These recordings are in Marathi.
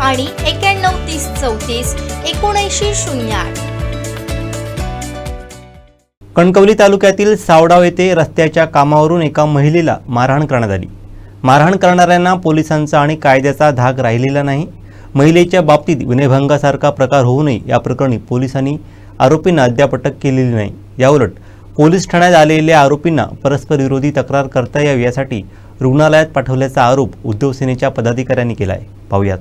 आणि एक्याण्णव तीस चौतीस एकोणऐंशी शून्य आठ. कणकवली तालुक्यातील सावडाव येथे रस्त्याच्या कामावरून एका महिलेला मारहाण करण्यात आली. मारहाण करणाऱ्यांना पोलिसांचा आणि कायद्याचा धाक राहिलेला नाही. महिलेच्या बाबतीत विनयभंगासारखा प्रकार होऊ नये या प्रकरणी पोलिसांनी आरोपींना अद्याप अटक केलेली नाही. याउलट पोलीस ठाण्यात आलेल्या आरोपींना परस्पर विरोधी तक्रार करता यावी यासाठी रुग्णालयात पाठवल्याचा आरोप उद्धव सेनेच्या पदाधिकाऱ्यांनी केला आहे पाहुयात.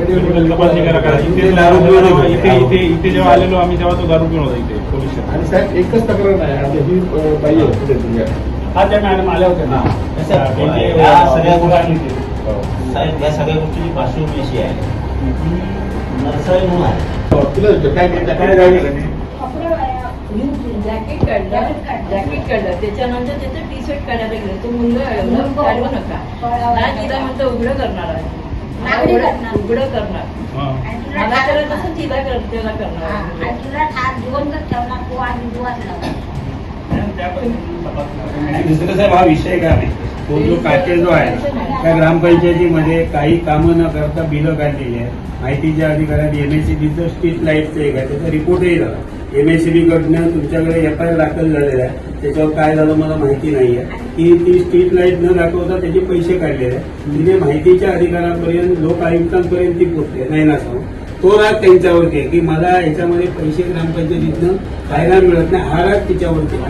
तपासणी करा करा. इथे दारू पिऊन होता. इथे इथे इथे जेव्हा आलेलो आम्ही तेव्हा तो दारू पिऊन होता इथे पोलीस स्टेशन. आणि साहेब एकच तक्रार नाही. आता ही अ, बाई आहे पुढे तुझ्या हा त्या मॅडम आल्या होत्या. ना हा, या सगळ्या ते. साहेब या सगळ्या गोष्टीची पार्श्वभूमी अशी आहे की नरसळे म्हणून आहे. तुला काय काय? जॅकेट काढलं. जॅकेट काढलं. त्याच्यानंतर त्याचं टी शर्ट काढायला गेलं. तो मुलगा काढू नका. नाही तिला म्हणतं उघडं करणार आहे. मागणी करणार. उघडं करणार. हा. मला करत असं तिला कर त्याला करणार. आणि दुसरं साहेब हा विषय काय आहे? तो जो पॅकेज जो आहे त्या ग्रामपंचायतीमध्ये काही कामं न करता बिलं काढलेली आहे माहितीच्या अधिकाऱ्यात एम एस सी बीचं स्ट्रीट लाईटचं एक आहे त्याचा रिपोर्टही झाला. एम एस सी बी कडनं तुमच्याकडे एफ आय आर दाखल झालेला आहे. त्याच्यावर काय झालं मला माहिती नाही आहे की ती स्ट्रीट लाइट न दाखवता त्याचे पैसे काढलेले आहे तिने माहितीच्या अधिकाऱ्यांपर्यंत लोक आयुक्तांपर्यंत ती पोहोचते नाही ना सांगू तो राग त्यांच्यावरती आहे की मला याच्यामध्ये पैसे ग्रामपंचायतीतनं खायला मिळत नाही. हा राग तिच्यावरती ही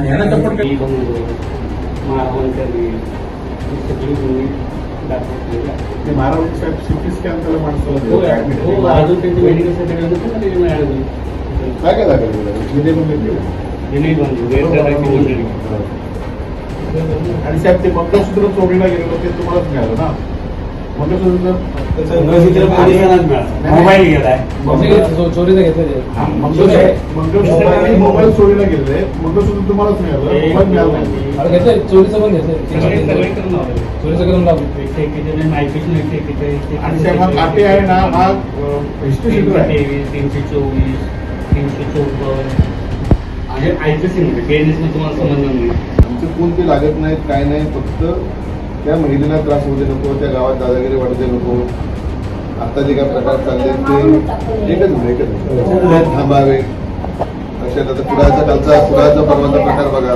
ही महाराज साहेब सिटी स्कॅन त्याला माणसाला. हो, हो, केलं. अजून त्यांचे मेडिकल सर्टिफिकेट काय काय घेतले. आणि साहेब ते मंगळसूत्र चोरीला गेलेलं ते तुम्हालाच मिळालं ना? मंगळसूत्र. मोबाईल गेलाय चोरीला हा, आणि मोबाईल चोरीला गेले मंगळसूत्र तुम्हालाच मिळालं. मोबाईल मिळाला चोरीचं पण. चोरीचं करून लावलं आणि साहेब हा काटे आहे. ना हा हिस्ट्री आहे तीनशे चोवीस तीनशे चौपन्न आणि तुम्हाला नाही आमचे कोण ते लागत नाहीत काय नाही फक्त त्या महिलेला त्रास होऊ दे नको त्या गावात दादागिरी वाढू दे नको. आता जे काय प्रकार चालले ते एकच एकच. थांबावे. अशात आता कुडाचा कालचा कुडाचा परवाचा प्रकार बघा.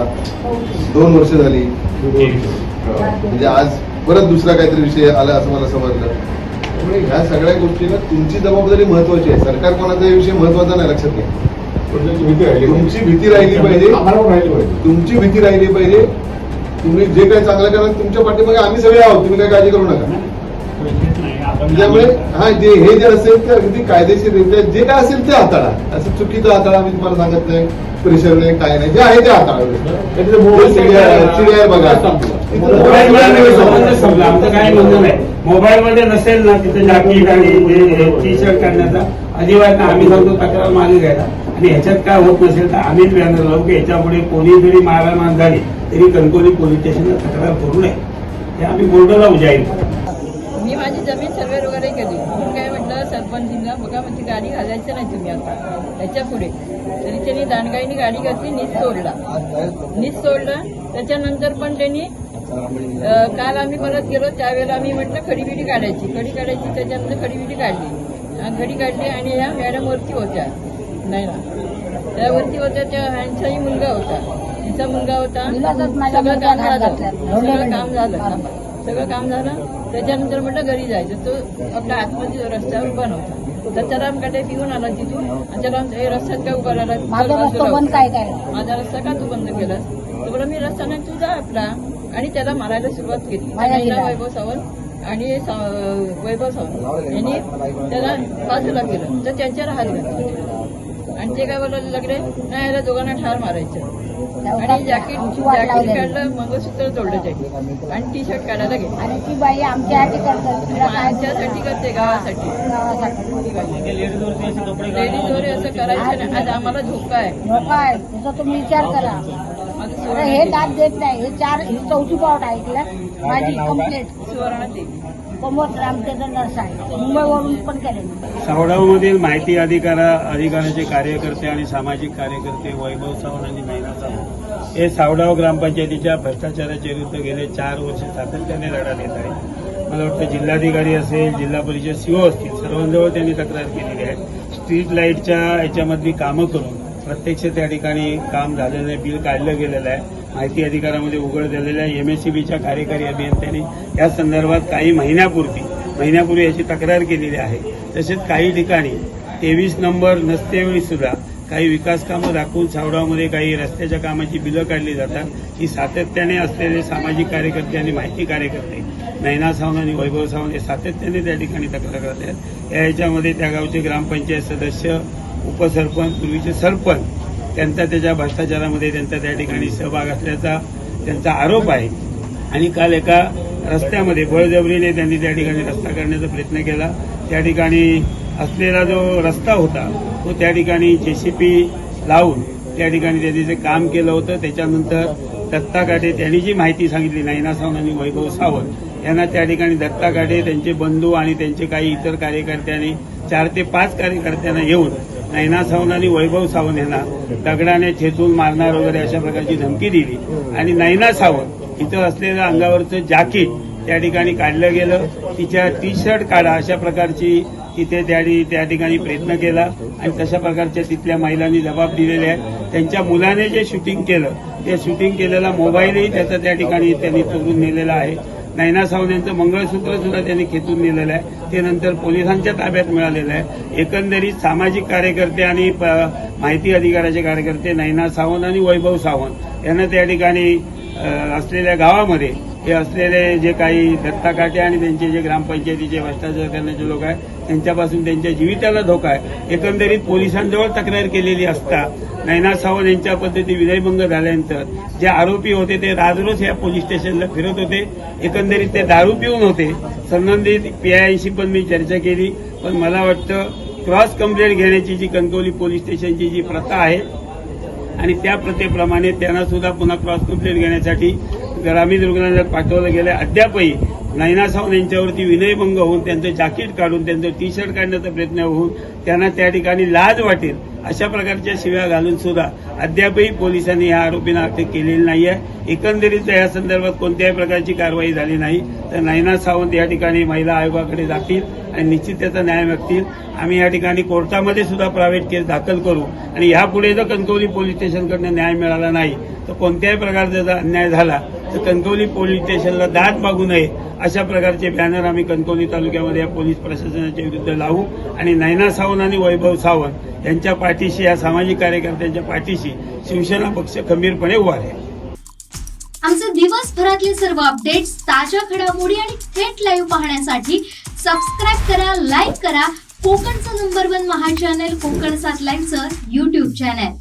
दोन वर्ष झाली. म्हणजे आज परत दुसरा काहीतरी विषय आला असं मला समजलं. ह्या सगळ्या गोष्टीला तुमची जबाबदारी महत्वाची आहे. सरकार कोणाचा विषय महत्त्वाचा नाही लक्षात घ्या. तुमची भीती राहिली पाहिजे. तुमची भीती राहिली पाहिजे. तुम्ही जे काही चांगलं करा तुमच्या पाठीमागे आम्ही सगळे आहोत. तुम्ही काही काळजी करू नका. त्यामुळे हा जे हे जे असेल ते अगदी कायदेशीर जे काय असेल ते हाताळा. असं चुकीचं हाताळा मी तुम्हाला सांगत नाही. प्रेशर नाही काय नाही. जे आहे ते हाताळा. चिडिया बघा. मोबाईल मोबाईल मध्ये नसेल ना तिथे जॅकेट आणि टी शर्ट काढण्याचा अजिबात आम्ही सांगतो तक्रार मागे घ्यायला आणि ह्याच्यात काय होत नसेल तर आम्ही प्लॅनर लावू की याच्यापुढे कोणी जरी मारामार झाली तरी कणकोली पोलीस स्टेशनला तक्रार करू नये. हे आम्ही बोर्ड लावू जाईल मी माझी जमीन सर्वे वगैरे केली. म्हणून काय म्हटलं सरपंचींना बघा म्हणजे गाडी घालायचं नाही तुम्ही आता. त्याच्या पुढे. तरी त्यांनी दांडगाईने गाडी घातली नीच सोडला. नीच सोडला. त्याच्यानंतर पण त्यांनी काल आम्ही परत गेलो त्यावेळेला आम्ही म्हटलं खडीबिडी काढायची. खडी काढायची त्याच्यानंतर खडीबिडी काढली. आणि खडी काढली आणि ह्या मॅडम वरती होत्या. नाही ना? त्यावरती होत्या त्या ह्यांचाही मुलगा होता. तिचा मुलगा होता. सगळं काम झालं. सगळं काम झालं. सगळं काम झालं. त्याच्यानंतर म्हटलं घरी जायचं. तो आपल्या आतमध्ये रस्त्यावर उभा नव्हता. दत्तारामकडे पिऊन आला तिथून. आणि त्याला म्हणतो, "ए, रस्त्यात काय उभा राहिला. माझा रस्ता हो." का तू बंद केलास? तो बोला मी रस्ता नाही तुझा आपला. आणि त्याला मारायला सुरुवात केली. महिला. वैभव सावंत आणि वैभव सावंत यांनी त्याला बाजूला केलं. तर त्यांच्यावर हात घातला आणि ते काय बोलायला लागले? नाही याला दोघांना ठार मारायचं. आणि जॅकेट जॅकेट. काढलं मंगळसूत्र तोडलं जॅकेट आणि टी शर्ट काढायला गेले. आणि ती बाई आमच्यासाठी करते गावासाठी. असे करायचं नाही. आज आम्हाला धोका आहे. धोका आहे. त्याचा तुम्ही विचार करा. हे दात देत नाही. हे चार ही चौथी पावट ऐकलं माझी कम्प्लेट प्रमोद रामचंद्र नरसाळे मुंबईवरून पण केले. सावडावमधील माहिती अधिकारा अधिकाराचे कार्यकर्ते आणि सामाजिक कार्यकर्ते वैभव चव्हाण आणि महिला चव्हाण हे सावडाव ग्रामपंचायतीच्या भ्रष्टाचाराच्या विरुद्ध गेले चार वर्ष सातत्याने लढा देत आहे मला वाटतं जिल्हाधिकारी असेल जिल्हा परिषद सीओ असतील सर्वांजवळ त्यांनी तक्रार केलेली आहे. स्ट्रीट लाईटच्या याच्यामधली कामं करून प्रत्यक्ष त्या ठिकाणी काम झालेलं आहे बिल काढलं गेलेलं आहे. माहिती अधिकारामध्ये उघड झालेल्या एमएससीबीच्या कार्यकारी अभियंत्यांनी या संदर्भात काही महिन्यापूर्वी महिन्यापूर्वी याची तक्रार केलेली आहे. तसेच काही ठिकाणी तेवीस नंबर नसतेवेळी सुद्धा काही विकास कामं दाखवून सावडामध्ये काही रस्त्याच्या कामाची बिलं काढली जातात. ही सातत्याने असलेले सामाजिक कार्यकर्ते आणि माहिती कार्यकर्ते नैना सावंत आणि वैभव सावंत हे सातत्याने त्या ठिकाणी तक्रार करत आहेत. या याच्यामध्ये त्या गावचे ग्रामपंचायत सदस्य उपसरपंच पूर्वीचे सरपंच त्यांचा त्याच्या भ्रष्टाचारामध्ये त्यांचा त्या ठिकाणी सहभाग असल्याचा त्यांचा आरोप आहे. आणि काल एका रस्त्यामध्ये बळजबरीने त्यांनी त्या ठिकाणी रस्ता करण्याचा प्रयत्न केला. त्या ठिकाणी असलेला जो रस्ता होता तो त्या ठिकाणी जेसीपी लावून त्या ठिकाणी त्यांनी जे काम केलं होतं त्याच्यानंतर दत्ता काटे त्यांनी जी माहिती सांगितली नैना सावंत आणि वैभव सावंत यांना त्या ठिकाणी दत्ता काटे त्यांचे बंधू आणि त्यांचे काही इतर कार्यकर्त्यांनी चार ते पाच कार्यकर्त्यांना येऊन नैना सावंत आणि वैभव सावंत यांना दगडाने ठेचून मारणार वगैरे अशा प्रकारची धमकी दिली. आणि नैना सावंत इथं असलेलं अंगावरचं जाकीट त्या ठिकाणी काढलं गेलं. तिच्या टी शर्ट काढा अशा प्रकारची तिथे त्या ठिकाणी प्रयत्न केला. आणि तशा प्रकारच्या तिथल्या महिलांनी जबाब दिलेले आहे त्यांच्या मुलाने जे शूटिंग केलं ते शूटिंग केलेला मोबाईलही त्याचा त्या ठिकाणी त्यांनी चोरून नेलेला आहे. नैना सावंत यांचं मंगळसूत्र सुद्धा त्यांनी खेचून नेलेलं आहे. ते नंतर पोलिसांच्या ताब्यात मिळालेलं आहे. एकंदरीत सामाजिक कार्यकर्ते आणि प- माहिती अधिकाराचे कार्यकर्ते नैना सावंत आणि वैभव सावंत यांना त्या ठिकाणी असलेल्या गावामध्ये हे असलेले जे काही दत्ता काटे आणि त्यांचे जे ग्रामपंचायतीचे भ्रष्टाचार करण्याचे लोक आहेत त्यांच्यापासून त्यांच्या जीविताला धोका आहे. एकंदरीत पोलिसांजवळ तक्रार केलेली असता नैना सावंत यांच्या पद्धती विनयभंग झाल्यानंतर जे आरोपी होते ते राजरोज या पोलीस स्टेशनला फिरत होते. एकंदरीत ते दारू पिऊन होते. संबंधित पीआयशी पण मी चर्चा केली पण मला वाटतं क्रॉस कंप्लेंट घेण्याची जी कणकवली पोलीस स्टेशनची जी प्रथा आहे आणि त्या प्रथेप्रमाणे त्यांना सुद्धा पुन्हा क्रॉस कंप्लेंट घेण्यासाठी ग्रामीण रुग्णालयात पाठवलं गेलं अद्यापही नैना सावंत यांच्यावरती विनयभंग होऊन त्यांचं जाकीट काढून त्यांचं टी शर्ट काढण्याचा प्रयत्न होऊन त्यांना त्या ठिकाणी लाज वाटेल अशा प्रकारच्या शिव्या घालून सुद्धा अद्यापही पोलिसांनी या आरोपींना अटक केलेली नाही आहे एकंदरीत या संदर्भात कोणत्याही प्रकारची कारवाई झाली नाही. तर नैना सावंत या ठिकाणी महिला आयोगाकडे जातील आणि निश्चित त्याचा न्याय मागतील आम्ही या ठिकाणी कोर्टामध्ये सुद्धा प्रायव्हेट केस दाखल करू आणि यापुढे जर कणकवली पोलीस स्टेशनकडनं न्याय मिळाला नाही तर कोणत्याही प्रकारचा जर अन्याय झाला तर कणकवली पोलीस स्टेशनला दाद मागू नये अशा प्रकारचे बॅनर आम्ही कणकवली तालुक्यामध्ये या पोलीस प्रशासनाच्या विरुद्ध लावू आणि नैना सावंत आणि वैभव सावंत यांच्या पाठीशी या सामाजिक कार्यकर्त्यांच्या पाठीशी शिवसेना पक्ष खंबीरपणे उभा आहे आमचे दिवसभरातले सर्व अपडेट्स ताज्या घडामोडी आणि थेट लाईव्ह पाहण्यासाठी सबस्क्राईब करा लाईक करा. कोकणचं नंबर वन महा चॅनल कोकण सात लाईव्हचं युट्यूब चॅनल